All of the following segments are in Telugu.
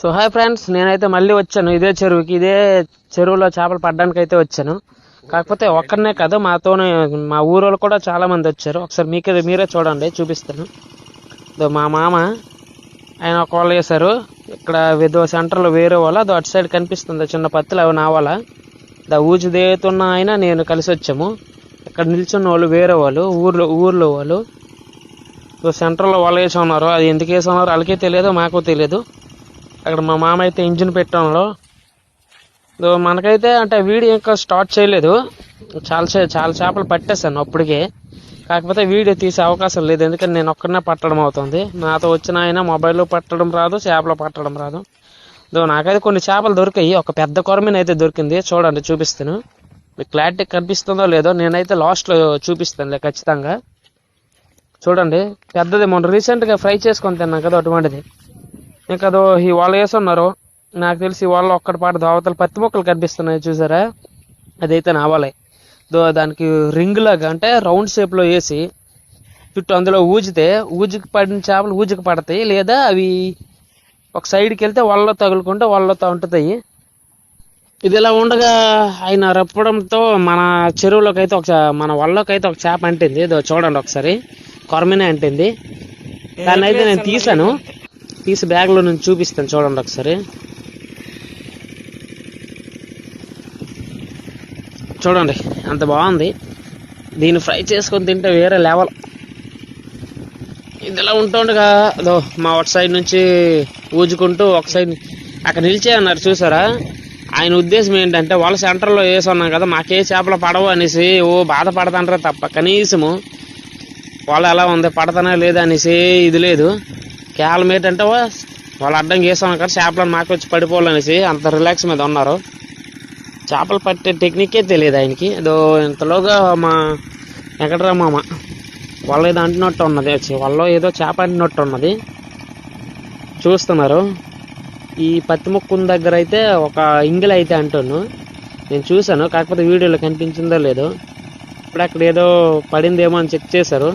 సో హాయ్ ఫ్రెండ్స్ నేనైతే మళ్ళీ వచ్చాను. ఇదే చెరువుకి ఇదే చెరువులో చేపలు పడడానికి అయితే వచ్చాను. కాకపోతే ఒక్కడనే కాదు మాతోనే మా ఊరోళ్ళు కూడా చాలా మంది వచ్చారు. ఒకసారి మీకే మీరే చూడండి చూపిస్తాను. ఇదో మా మామ ఆయన ఒక వాళ్ళు వేశారు. ఇక్కడ ఏదో సెంటర్లో వేరే వాళ్ళ అదో అటు సైడ్ కనిపిస్తుంది చిన్న పత్తులు అవి నా దా ఊజు దేతున్న ఆయన నేను కలిసి వచ్చాము. ఇక్కడ నిల్చున్న వాళ్ళు వేరే వాళ్ళు ఊర్లో ఊర్లో వాళ్ళు. సెంటర్లో వాళ్ళు వేసి ఉన్నారు. అది ఎందుకు వేసి ఉన్నారు? వాళ్ళకే తెలియదు మాకు తెలియదు. అక్కడ మా మామ అయితే ఇంజిన్ పెట్టడంలో మనకైతే అంటే వీడియో ఇంకా స్టార్ట్ చేయలేదు. చాలా చాలా చేపలు పట్టేశాను అప్పటికే. కాకపోతే వీడియో తీసే అవకాశం లేదు. ఎందుకంటే నేను ఒక్కడనే పట్టడం అవుతుంది. నాతో వచ్చిన ఆయన మొబైల్లో పట్టడం రాదు చేపలు పట్టడం రాదు. దో నాకైతే కొన్ని చేపలు దొరికాయి. ఒక పెద్ద కొరమీన అయితే దొరికింది. చూడండి చూపిస్తాను. మీకు క్లారిటీ కనిపిస్తుందో లేదో నేనైతే లాస్ట్లో చూపిస్తానులే ఖచ్చితంగా. చూడండి పెద్దది మొన్న రీసెంట్గా ఫ్రై చేసుకొని తిన్నాం కదా అటువంటిది. ఇంకా అదో ఈ వాళ్ళు వేసున్నారు నాకు తెలిసి వాళ్ళు ఒక్కటి పాట దోవతలు పత్తి మొక్కలు కనిపిస్తున్నాయి చూసారా? అదైతే నావాలే దో దానికి రింగ్ లాగా అంటే రౌండ్ షేప్లో వేసి చుట్టూ అందులో ఊజితే ఊజికి పడిన చేపలు ఊజికి పడతాయి లేదా అవి ఒక సైడ్కి వెళ్తే వాళ్ళలో తగులుకుంటే వాళ్ళతో ఉంటుతాయి. ఇది ఇలా ఉండగా ఆయన రప్పడంతో మన చెరువులోకి అయితే ఒక మన వల్లకి అయితే ఒక చేప అంటింది. ఇదో చూడండి ఒకసారి. కొరమినే అంటింది. దాన్ని అయితే నేను తీసాను. పీస్ బ్యాగ్లో నేను నుంచి చూపిస్తాను చూడండి ఒకసారి. చూడండి అంత బాగుంది. దీన్ని ఫ్రై చేసుకొని తింటే వేరే లెవెల్. ఇదిలా ఉంటుండగా అదో మా ఒక సైడ్ నుంచి ఊజుకుంటూ ఒక సైడ్ అక్కడ నిలిచే అన్నారు చూసారా? ఆయన ఉద్దేశం ఏంటంటే వాళ్ళ సెంటర్లో వేసి ఉన్నాం కదా మాకే చేపలు పడవు అనేసి ఓ బాధపడతాంటారే తప్ప. కనీసము వాళ్ళు ఎలా ఉంది పడతానా లేదా అనేసి ఇది లేదు. కేవలం ఏంటంటే వా- వాళ్ళు అడ్డం చేసాం అక్కడ చేపలను మాకు వచ్చి పడిపోవాలనేసి అంత రిలాక్స్ మీద ఉన్నారు. చేపలు పట్టే టెక్నికే తెలియదు ఆయనకి. ఏదో ఇంతలోగా మా వెంకటరామ మామ వాళ్ళు ఏదో అంటినట్టు ఉన్నది వచ్చి వాళ్ళు ఏదో చేప అంటినట్టు ఉన్నది. చూస్తున్నారు. ఈ పత్తి ముక్కుని దగ్గర అయితే ఒక ఇంగిల్ అయితే అంటాను నేను చూశాను కాకపోతే వీడియోలో కనిపించిందో లేదో. ఇప్పుడు అక్కడ ఏదో పడిందేమో అని చెక్ చేశారు.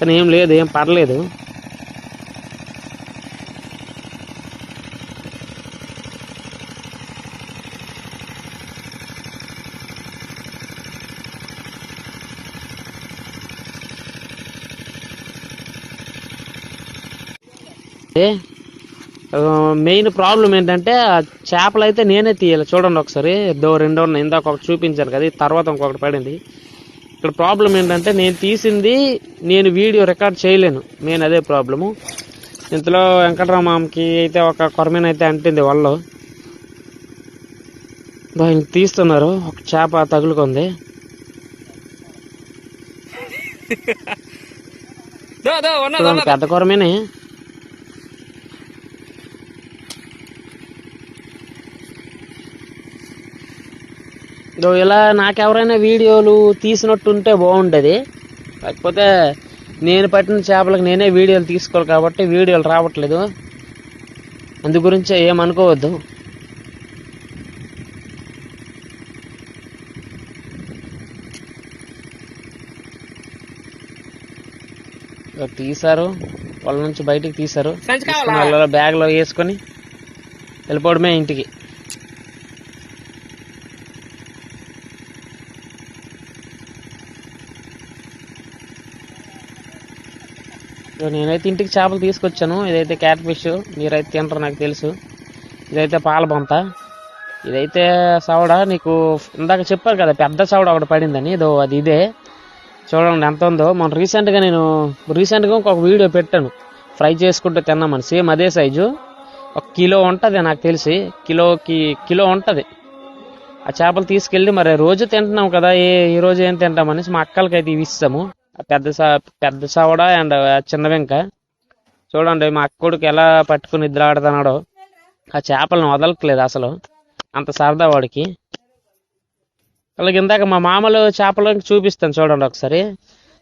కానీ ఏం లేదు ఏం పడలేదు మెయిన్ ప్రాబ్లం ఏంటంటే ఆ చేపలు అయితే నేనే తీయాలి. చూడండి ఒకసారి. దో రెండో ఉన్నాయి. ఇందాక ఒకటి చూపించాను కదా. తర్వాత ఇంకొకటి పడింది. ఇక్కడ ప్రాబ్లం ఏంటంటే నేను తీసింది నేను వీడియో రికార్డ్ చేయలేను. మెయిన్ అదే ప్రాబ్లము ఇంతలో వెంకటరామకి అయితే ఒక కొరమీన అయితే అంటింది వాళ్ళు దాన్ని తీస్తున్నారు. ఒక చేప తగులుకుంది. పెద్ద కొరమీనే. ఇలా నాకెవరైనా వీడియోలు తీసినట్టుంటే బాగుంటుంది కాకపోతే నేను పట్టిన చేపలకు నేనే వీడియోలు తీసుకోవాలి కాబట్టి వీడియోలు రావట్లేదు. అందు గురించే ఏమనుకోవద్దు తీశారు. వాళ్ళ నుంచి బయటికి తీశారు. తీసుకుని వాళ్ళ బ్యాగ్లో వేసుకొని వెళ్ళిపోవడమే ఇంటికి. నేనైతే ఇంటికి చేపలు తీసుకొచ్చాను. ఇదైతే క్యాట్ ఫిష్ మీరైతే తింటారు నాకు తెలుసు. ఇదైతే పాల బొంత. ఇదైతే సవడ. నీకు ఇందాక చెప్పారు కదా పెద్ద సవడ ఒకటి పడిందని. ఇదో అది ఇదే. చూడండి ఎంత ఉందో. మొన్న రీసెంట్గా నేను రీసెంట్గా ఇంకొక వీడియో పెట్టాను. ఫ్రై చేసుకుంటూ తిన్నామని. సేమ్ అదే సైజు ఒక కిలో ఉంటుంది నాకు తెలిసి. కిలోకి కిలో ఉంటుంది. ఆ చేపలు తీసుకెళ్ళి మరి రోజు తింటున్నాం కదా. ఏ ఈ రోజు ఏం తింటామనేసి మా అక్కలకి అయితే ఇవి ఇస్తాము. పెద్ద పెద్ద సవడ అండ్ చిన్న వెంక. చూడండి మా అక్కడికి ఎలా పట్టుకుని నిద్ర ఆడుతున్నాడో ఆ చేపలను వదలట్లేదు అసలు. అంత సరదా వాడికి. అలాగే ఇందాక మా మామలు చేపలు చూపిస్తాను చూడండి ఒకసారి.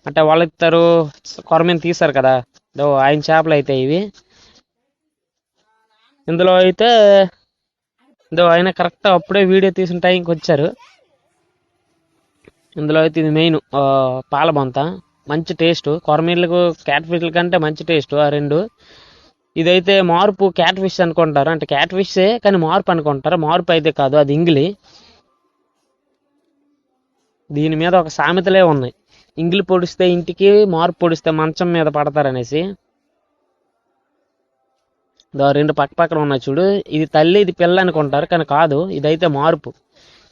అంటే వాళ్ళు ఇస్తారు కొరమీన తీశారు కదా. ఆయన చేపలు అయితే ఇవి. ఇందులో అయితే ఇదో ఆయన కరెక్ట్ అప్పుడే వీడియో తీసిన టైంకి వచ్చారు. ఇందులో అయితే ఇది మెయిన్ పాల బొంత మంచి టేస్ట్ కొరమీళ్ళకు క్యాట్ ఫిష్ల కంటే మంచి టేస్ట్ ఆ రెండు. ఇదైతే మార్పు క్యాట్ ఫిష్ అనుకుంటారు. అంటే క్యాట్ ఫిష్ే కానీ మార్పు అనుకుంటారు. మార్పు అయితే కాదు అది ఇంగిలి. దీని మీద ఒక సామెతలే ఉన్నాయి. ఇంగిలి పొడిస్తే ఇంటికి మార్పు పొడిస్తే మంచం మీద పడతారనేసి. రెండు పక్క పక్కన ఉన్నాయి చూడు. ఇది తల్లి ఇది పిల్ల అనుకుంటారు కానీ కాదు ఇదైతే మార్పు.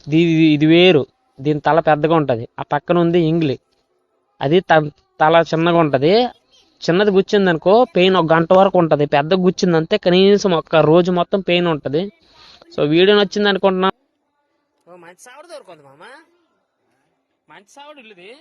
ఇది- ఇది వేరు. దీని తల పెద్దగా ఉంటది. ఆ పక్కన ఉంది ఇంగ్లి. అది త- తల చిన్నగా ఉంటది. చిన్నది గుచ్చింది అనుకో పెయిన్ ఒక గంట వరకు ఉంటది. పెద్ద గుచ్చింది అంతే కనీసం ఒక రోజు మొత్తం పెయిన్ ఉంటది. సో వీడియో నచ్చింది అనుకుంటున్నా. మంచి సావుడు దొరుకుంది మామ. మంచి సావుడు ఇల్లుది.